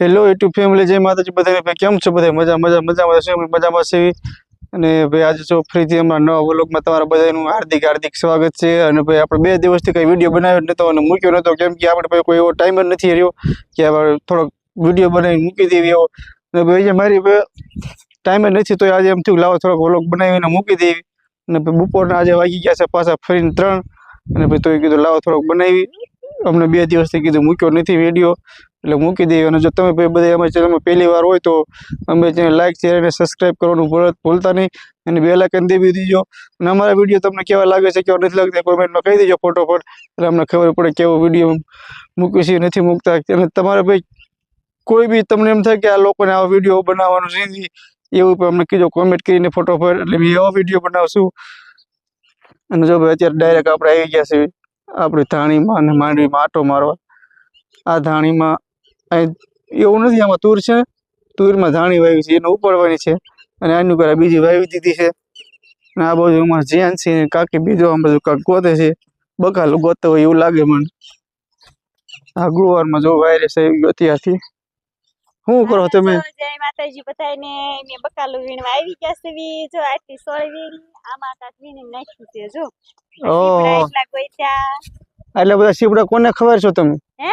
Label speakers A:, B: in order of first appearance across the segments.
A: Hello YouTube family જય માતાજી. બધા કેમ છો બધા મજા મજા, મજામાં છે? અમે મજામાં છે અને ભાઈ, આજે જો ફરીથી અમારા નવા વ્લોગમાં તમારા બધાનું હાર્દિક હાર્દિક સ્વાગત છે. અને ભાઈ, આપણે બે દિવસથી કંઈ વીડિયો બનાવ્યો નહોતો અને મૂક્યો નહોતો, કેમ કે આપણે કોઈ એવો ટાઈમ જ નથી રહ્યો કે આપણે થોડોક વીડિયો બનાવી મૂકી દેવી એવો. અને ભાઈ મારી ટાઈમ જ નથી તો આજે એમ થયું, લાવો થોડોક વ્લોગ બનાવીને મૂકી દેવી. અને ભાઈ, બપોરના આજે વાગી ગયા છે પાછા ફરીને ત્રણ. અને ભાઈ, તોય કીધું, લાવો થોડોક બનાવી. અમને બે દિવસથી કીધું મૂક્યો નથી વીડિયો એટલે મૂકી દઈએ. અને જો તમે ભાઈ બધા અમારી ચેનલમાં પહેલી વાર હોય તો અમે ચેનલ લાઇક શેર અને સબસ્ક્રાઈબ કરવાનું ભૂલ- ભૂલતા નહીં. અને બે લાઇકન દેવી દીજો. અને અમારા વીડિયો તમને કેવા લાગે છે, કેવા નથી લાગતા કોમેન્ટમાં કહી દેજો ફોટોફોટ એટલે અમને ખબર પડે કેવો વીડિયો મૂક્યું છે, નથી મૂકતા. અને તમારે ભાઈ કોઈ બી તમને એમ થાય કે આ લોકોને આ વીડિયો બનાવવાનો છે એવું પણ અમને કીધો કોમેન્ટ કરીને ફોટોફોટ એટલે એવા વીડિયો બનાવશું અને જો ભાઈ અત્યારે ડાયરેક્ટ આપણે આવી ગયા છે આપણી ધાણીમાં અને માંડવીમાં આટો મારવા. આ ધાણીમાં એવું નથી, આમાં તુર છે. તુરમાં ધાણી વાવી છે, એને ઉપાડવાની છે. અને આનું કરા બીજી વાવી દીધી છે. અને આ બાજુ અમારે જ્યાં છે કાકી બીજો આમ બધું કાંક ગોતે છે. બકાલું ગોતે હોય એવું લાગે મને. આ ગુરુવારમાં જો વાયરસ આવી ગયો ત્યાંથી. શું કરો તમે?
B: જય માતાજી બધાને, મેં બકાલું વીણવા આવી ગયા છે જો આટલી સોળ વીણી શીપડા એટલા
A: બધા સીપડા કોને ખબર છો તમે?
B: હે?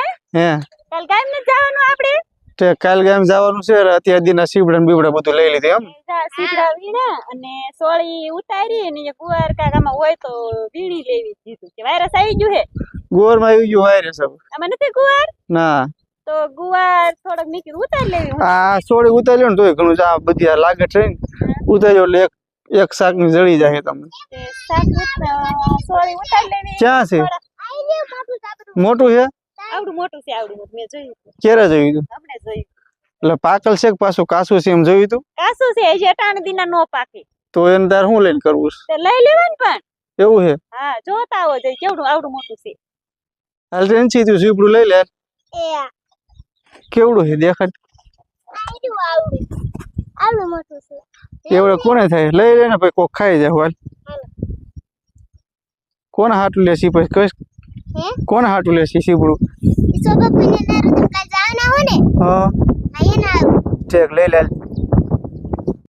B: કાલ ગામ ને જવાનું આપણે
A: તે કાલ ગામ જવાનું છે અત્યાર દીના સીપડા ને બીપડા બધું લઈ લીધું એમ.
B: શીપડા વીણા અને સોળી ઉતારી અને ગુવાર કાંઈક આમાં હોય તો વીણી લેવી દીધું કે વાયરસ આવી ગયું હે.
A: ગોરમાં આવી ગયું વાયરસ
B: આમાં નથી ગુવાર?
A: ના.
B: તો ગુવાર થોડોક નીકળી ઉતારી લેવી હું.
A: સોળી ઉતાર્યો ને તોય ઘણું આ બધી લાગે છે ને. ઉતાર્યો એટલે એક એક શાકની જળી જાય તમને.
B: તે શાક ઉત- સોળી ઉતારી લેવી.
A: ક્યાં છે?
B: થોડા-
A: મોટું છે?
B: આવડું મોટું છે આવડું મોટું. મેં જોયું હતું.
A: ક્યારે જોયું તું
B: હમણાં જોયું.
A: એટલે પાકલ છે કે પાછું કાસું છે એમ જોયું તું
B: કાસું છે હજી અટાણ દીના નો પાકે.
A: તો એને તાર શું લઈને કરવું
B: તે લઈ લેવાનું પણ.
A: છે એવું છે?
B: હા જોતા આવો જોઈએ કેવડું આવડું મોટું છે?
A: હાલ ટેન્સી તું સીપડું લઈ લે. કેવડું છે દેખાડ
B: આવડું. મોટું છે.
A: એવડે કોને થાય? લઈ લે ને પછી કોક ખાઈ જાય વાલ. કોને હાટું લેસી પછી કઈ
B: કોણ
A: કોને હાટું લેસી સીપડું હા. ઠીક લઈ લે.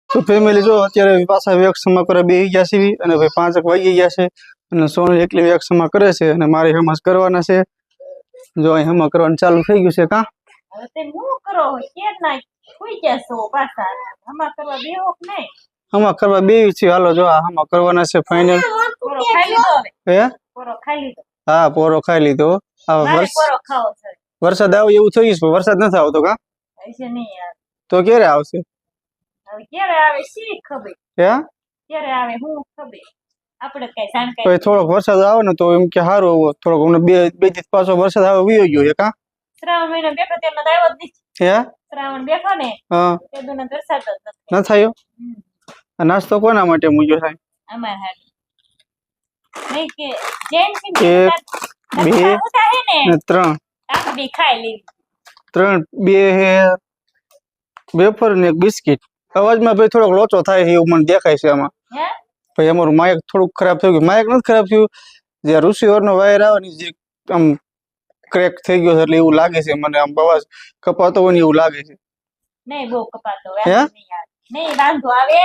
A: તો ફેમિલી જો અત્યારે પાછા વેક કરે બેસી ગયા છે અને ભાઈ પાંચ વાગી ગયા છે અને સોનું એકલી વેક કરે છે અને મારે હમાસ કરવાના છે. જો અહીં હમા કરવાનું ચાલુ થઈ ગયું છે કા?
B: તે હું કરો કે ના કોઈ કે પાછા? હમા કરવા બેહો કે નહીં?
A: હમા કરવા બે છે. હાલો જો આ હમા કરવાના છે ફાઇનલ
B: પોરો ખાઈ લીધો
A: હે?
B: પોરો ખાઈ લીધો?
A: હા પોરો ખાઈ લીધો. આ
B: પોરો ખાવો છે.
A: વરસાદ આવે એવું થઈ ગયું વરસાદ નથી આવતો કા?
B: નહીં યાર.
A: તો ક્યારે આવશે?
B: હવે ક્યારે આવે શી ખબર?
A: હે?
B: ક્યારે આવે હું ખબર? આપણે કઈ
A: પછી
B: જાણકારી
A: થોડોક વરસાદ આવે ને તો એમ કે સારું હોવો થોડોક હમણાં બે બે દિવસ પાછો વરસાદ આવે વીયો ગયો હે કા?
B: શ્રાવણ મહિનો બેઠો તેનો આવ્યો જ નથી.
A: હે?
B: શ્રાવણ બેઠો ને
A: હા.
B: તે દુનો વરસાદ
A: ન થયો? આ નાસ્તો કોના માટે મૂક્યો સાહેબ
B: અમાર હાલ નહીં કે જેન
A: એક, બે,
B: ને?
A: ત્રણ.
B: આપણે બી ખાઈ લેવી
A: ત્રણ બે હે વેફર ને એક બિસ્કિટ. અવાજમાં ભાઈ થોડોક લોચો થાય એવું મને દેખાય છે આમાં. ભાઈ અમારું માયક થોડુંક ખરાબ થયું માયક નથી ખરાબ થયું? જે ઋષિવરનો વાયર આવે ને જે આમ ક્રેક થઈ ગયો છે એટલે એવું લાગે છે મને આમ અવાજ કપાતો હોય ને એવું લાગે છે.
B: નહીં બહુ કપાતો
A: હે?
B: વાંધો નહીં આવે. નહીં વાંધો આવે.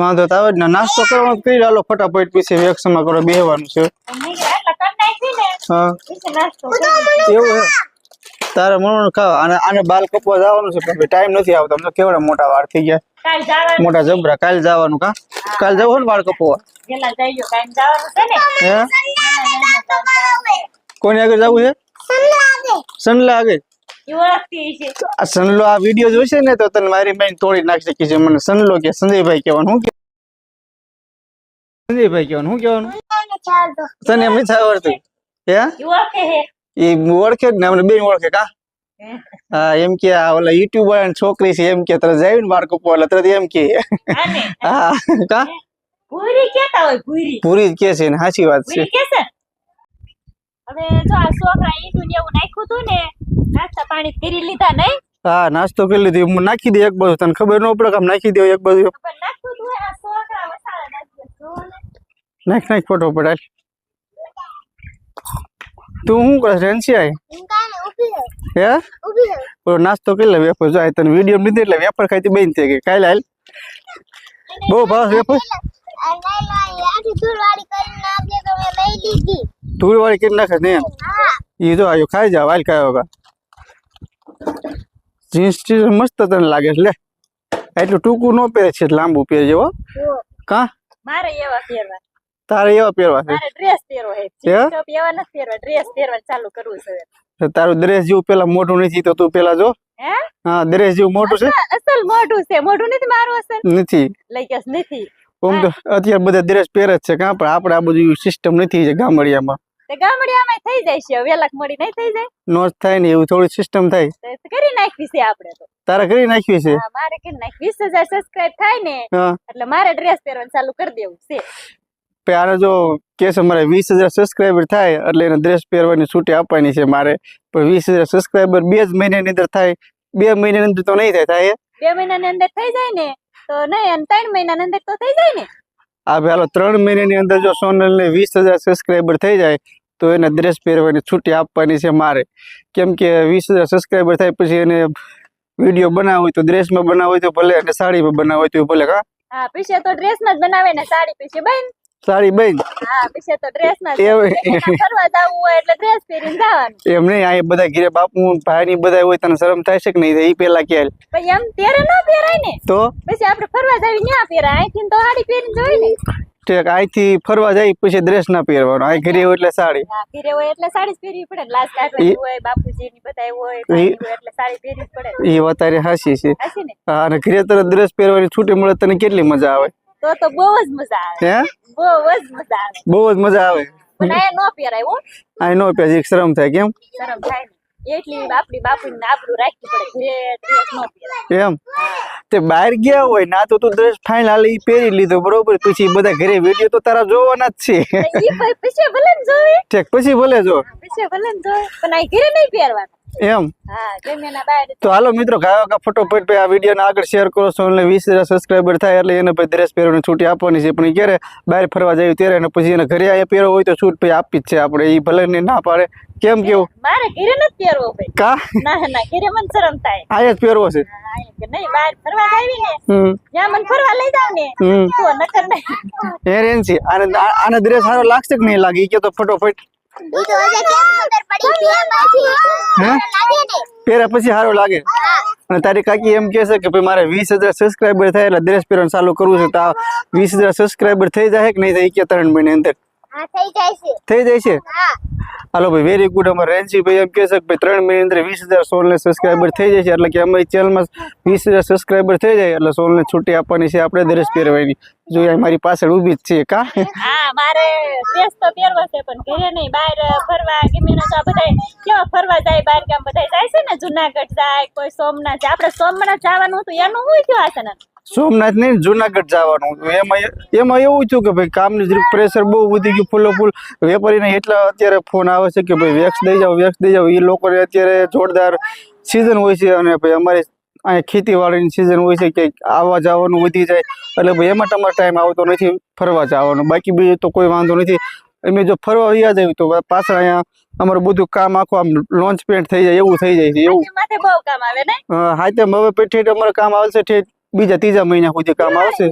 A: વાંધો તો આવે જ ને. નાસ્તો કરવાનો કરી હાલો ફટાફટ પછી વેક્સમાં કરવા બેહવાનું છે.
B: પણ નહીં આટલા કરી નાખી ને
A: હા.
B: પછી નાસ્તો કરી
A: એવું હે? તારે મણ ખાવ અને આને બાલ કપવા જવાનું છે પણ ટાઈમ નથી આવતો. આમ તો કેવડા મોટા વાળ થઈ ગયા?
B: કાલ જવાનું
A: મોટા જબરા કાલ જવાનું કા? કાલ જવું ને વાળ કપવા?
B: પેલા જઈજો કાલ જવાનું છે ને.
A: હે?
B: પેલા જઈજો કાલ જવાનું.
A: કોની આગળ જવું છે? સનલા આગળ
B: ઈ ઓળખતી છે.
A: આ સનલો આ વીડિયો જોઈશે ને તો તને મારી માઇન્ડ તોડી નાખી શકી છે મને સનલો કે સંજયભાઈ કહેવાનું. હું કે સંજયભાઈ કહેવાનું. શું કહેવાનું? તને એમ નથી આવડતું? હે?
B: ઈ ઓળખે હે
A: એ ઓળખે જ ને અમને બે ઓળખે કા?
B: હે.
A: હા એમ કે આ ઓલા યુટ્યુબ વાળાની છોકરી છે એમ કે તરત જાય ને બાર કપવા એટલે તરત એમ કે.
B: આને?
A: હા કા?
B: ભૂરી કેતા હોય ભૂરી.
A: પૂરી જ કે છે ને સાચી વાત છે.
B: ભૂરી કે છે? હવે જો આ છોકરા ઈંધું ને એવું નાખ્યું હતું ને નાસ્તા પાણી કરી લીધા નહીં?
A: હા નાસ્તો કરી લીધી. હું નાખી દે એક બાજુ. તને ખબર ન પડે કે આમ નાખી દે એક બાજુ.
B: નાખી.
A: નાખ ફોટો પડાય તું શું કરે રેન્સી આય? હે ઓલો નાસ્તો કરી લે વેફર. જો તને વીડિયો લીધી એટલે વેફર ખાઈતી બેન થઈ ગઈ. કાલે હાલ. બહુ ભાવ વેફર. ધૂળ વાળી કરી નાખે ને એ જો આયો ખાઈ જાવ વાલ ખાયો કા જીન્સ ટી મસ્ત તને લાગે છે લે. એટલું ટૂંકું ન પહેરે છે લાંબુ પહેરજે હો. કા?
B: મારે એવા પહેરવા.
A: તારે એવા પહેરવા છે?
B: ડ્રેસ પહેરવો છે. એવા નથી પહેરવા ડ્રેસ પહેરવા ચાલુ કરવું છે
A: તારું ડ્રેસ જેવું પેલા મોટું નથી તો તું પેલા જો.
B: હે?
A: હા ડ્રેસ જેવું મોટું છે?
B: અસલ- મોટું છે. મોટું નથી મારું અસલ?
A: નથી.
B: લઈ ગયા નથી.
A: ઓમ તો અત્યારે બધા ડ્રેસ પહેરે જ છે કાં? પણ આપણે આ બધું સિસ્ટમ નથી છે ગામડિયામાં.
B: તે ગામડિયામાં થઈ જાય છે. વેલાક મળી નહીં થઈ જાય.
A: નો થાય ને એવું થોડી સિસ્ટમ થાય.
B: કરી નાખવી છે આપણે તો.
A: તારે કરી નાખવી છે?
B: મારે કરી નાખી વીસ હજાર સબસ્ક્રાઇબ થાય ને એટલે મારે ડ્રેસ પહેરવાનું ચાલુ કરી દેવું છે.
A: પછી જો કેસ અમારે વીસ હજાર સબસ્ક્રાઈબર થાય એટલે એને ડ્રેસ પહેરવાની છૂટી આપવાની છે મારે. પણ વીસ હજાર સબસ્ક્રાઈબર બે જ મહિનાની અંદર થાય. બે મહિનાની અંદર તો નહીં થાય થાય
B: બે મહિનાની અંદર થઈ જાય ને તો નહીં અને ત્રણ મહિનાની અંદર તો થઈ જાય ને.
A: આ હાલો ત્રણ મહિનાની અંદર જો સોનલને વીસ હજાર સબસ્ક્રાઈબર થઈ જાય તો એને ડ્રેસ પહેરવાની છૂટી આપવાની છે મારે. કેમ કે વીસ હજાર સબસ્ક્રાઈબર થાય પછી એને વીડિયો બનાવવો હોય તો ડ્રેસમાં બનાવવો હોય તો ભલે અને સાડીમાં બનાવવો હોય તો ભલે કા
B: હા પીછે તો ડ્રેસમાં જ બનાવે ને સાડી પીછે બેન.
A: સાડી બેન.
B: હા પીછે તો ડ્રેસમાં જ. ફરવા જવું હોય એટલે ડ્રેસ પહેરીને જવાનું.
A: એમ નહીં આ બધા ઘરે બાપુ ભાઈ ની બધા હોય તને શરમ થાય છે કે નહીં? એ પેલા કે
B: ભાઈ એમ ત્યારે ન પહેરાય ને.
A: તો?
B: પછી આપણે ફરવા જાવી ન્યા પહેરાય. અહીંથી તો સાડી પહેરીને જોઈ ને
A: ઠીક અહીંથી ફરવા જાય પછી ડ્રેસ ના પહેરવાનો. અહીં ઘરે હોય એટલે સાડી.
B: ઘરે હોય એટલે સાડી જ પહેરવી પડે લાસ્ટ લાજ હોય બાપુજી ની બધા હોય એટલે સાડી પહેરવી પડે
A: એ વધારે હાસી છે. હા, અને ઘરે તરત ડ્રેસ પહેરવાની છૂટી મળે તને કેટલી મજા આવે?
B: તો તો બહુ જ મજા આવે.
A: હે?
B: બહુ જ મજા આવે.
A: બહુ જ મજા આવે.
B: પણ આ ન પહેરાય હો.
A: અહીં નો પહેરી શરમ થાય કેમ?
B: શરમ થાય એટલી આપણી બાપુની આબરૂ રાખવી પડે ડ્રેસ ન
A: એમ? તે બહાર ગયા હોય ના તો તું ડ્રેસ ફાઇન હાલ ઈ પહેરી લીધો બરોબર? પછી બધા ઘરે વીડિયો તો તારા જોવાના જ છે.
B: ઈ પછી ભલે જોવે.
A: ઠીક પછી ભલે જો.
B: પછી ભલે ને જોવે પણ આ ઘરે નહીં પહેરવાનું.
A: એમ?
B: હા ગમે એના બહાર
A: તો હાલો મિત્રો ગાયો કા ફટોફટ ભાઈ આ વિડીયોને આગળ શેર કરો છો એટલે વીસ હજાર સબસ્ક્રાઈબર થાય એટલે એને પછી ડ્રેસ પહેરવાની છૂટી આપવાની છે. પણ ક્યારે બહાર ફરવા જાય ત્યારે અને પછી એને ઘરે આયા પહેરવો હોય તો છૂટ પછી આપી જ છે આપણે એ ભલે ને ના પાડે. કેમ કેવું?
B: મારે ઘરે નથી પહેરવો ભાઈ.
A: કા?
B: ના ના ઘરે મને શરમ થાય.
A: આયા જ પહેરવો છે.
B: હા, એમ કે નહીં બહાર ફરવા જાવી ને
A: હમ.
B: ત્યાં મને ફરવા લઈ જાવ ને.
A: હમ.
B: તો નકર નહીં.
A: એ રેન્સી આને આ- આને ડ્રેસ સારો લાગશે કે નહીં લાગે? ઈ કે તો ફટોફટ.
C: ઈ તો હજે કેમ ખબર પડી? બે પછી
A: હે?
C: લાગે ને?
A: પહેર્યા પછી સારો લાગે. અને તારી કાકી એમ કહે છે કે ભાઈ મારે વીસ હજાર સબસ્ક્રાઈબર થાય એટલે ડ્રેસ પહેરવાનું ચાલુ કરવું છે તો આ વીસ હજાર સબસ્ક્રાઈબર થઈ જાય કે નહીં થાય? ઈ કે ત્રણ મહિને અંદર.
C: હા થઈ જાય છે.
A: હાલો ભાઈ વેરી ગુડ અમારે રેન્સી ભાઈ એમ કહે છે કે ભાઈ ત્રણ મહિના અંદર વીસ હજાર સોલને સબસ્ક્રાઈબર થઈ જાય છે. એટલે કે અમારી ચેનલમાં વીસ હજાર સબસ્ક્રાઈબર થઈ જાય એટલે સોલને છૂટી આપવાની છે આપણે દરેશ પહેરવાની. જો મારી પાછળ ઊભી જ છે કા?
B: હા મારે ડ્રેસ તો પહેરવા છે પણ ઘરે નહીં બહાર ફરવા ગમે ના તો બધા કેવા ફરવા જાય બહાર ગામ બધા જાય છે ને જુનાગઢ જાય કોઈ સોમનાથ આપણે સોમનાથ જવાનું હતું એનું શું થયું છે
A: સોમનાથ નહીં જુનાગઢ જવાનું. એમાં એમાં એવું થયું કે ભાઈ કામની પ્રેશર બહુ વધી ગયું ફૂલો ફૂલ. વેપારીને એટલા અત્યારે ફોન આવે છે કે ભાઈ વેક્સ દઈ જાઓ વેક્સ દઈ જાઓ. એ લોકોને અત્યારે જોરદાર સિઝન હોય છે અને ભાઈ અમારે અહીંયા ખેતીવાડીની સિઝન હોય છે કે આવવા જવાનું વધી જાય. એટલે ભાઈ એમાં તમારો ટાઈમ આવતો નથી ફરવા જવાનો. બાકી બીજું તો કોઈ વાંધો નથી. અમે જો ફરવા વ્યા જઈએ તો પાછળ અહીંયા અમારું બધું કામ આખું આમ લોન્ચ પેન્ટ થઈ જાય એવું થઈ જાય છે એવું. હા તેમ હવે પેઠી અમારું અમારે કામ આવશે ઠેઠ. બીજા ત્રીજા મહિના સુધી કામ આવશે.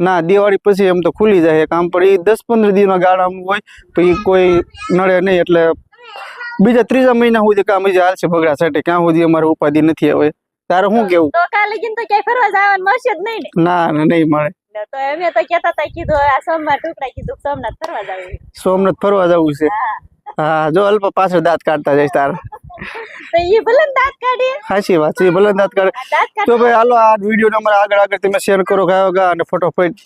A: ના દિવાળી પછી એમ તો ખુલી જાય કામ પણ એ દસ પંદર દિવસના ગાળામાં હોય પછી કોઈ નડે નહીં એટલે બીજા ત્રીજા મહિના સુધી કામ હજી હાલશે બગડા સાથે ક્યાં સુધી અમારે ઉપાધિ નથી હવે. તારે શું કેવું?
B: ને.
A: ના નહીં મળે.
B: સોમનાથ ફરવા જવું
A: છે.
B: હા
A: જો અલ્પ પાછળ દાંત કાઢતા જઈશ તારે.
B: એ ભલે દાંત કાઢીએ
A: સાચી વાત છે ભલે દાંત કાઢે.
B: કાઢ.
A: તો ભાઈ હાલો આ વીડિયો અમારે આગળ આગળ તમે શેર કરો ગાયો ગા અને ફટોફટ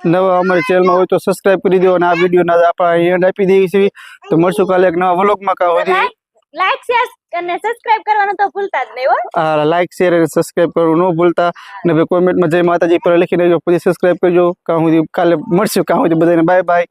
A: નવા અમારી ચેનલમાં હોય તો સબસ્ક્રાઇબ કરી દો અને આ વિડીયોના આપણે એન્ડ આપી દઈએ છીએ. તો મળશું કાલે એક નવા વ્લોગમાં કાં હોય
B: લાઈક શેર અને સબસ્ક્રાઇબ કરવાનું તો ભૂલતા જ નહીં હો.
A: આ લાઈક શેર અને સબસ્ક્રાઇબ કરવું ન ભૂલતા. અને ભાઈ કોમેન્ટમાં જય માતાજી પર લખી દેજો પછી સબસ્ક્રાઇબ કરજો. કાં સુધી કાલે મળશું કાં સુધી બધાને. Bye bye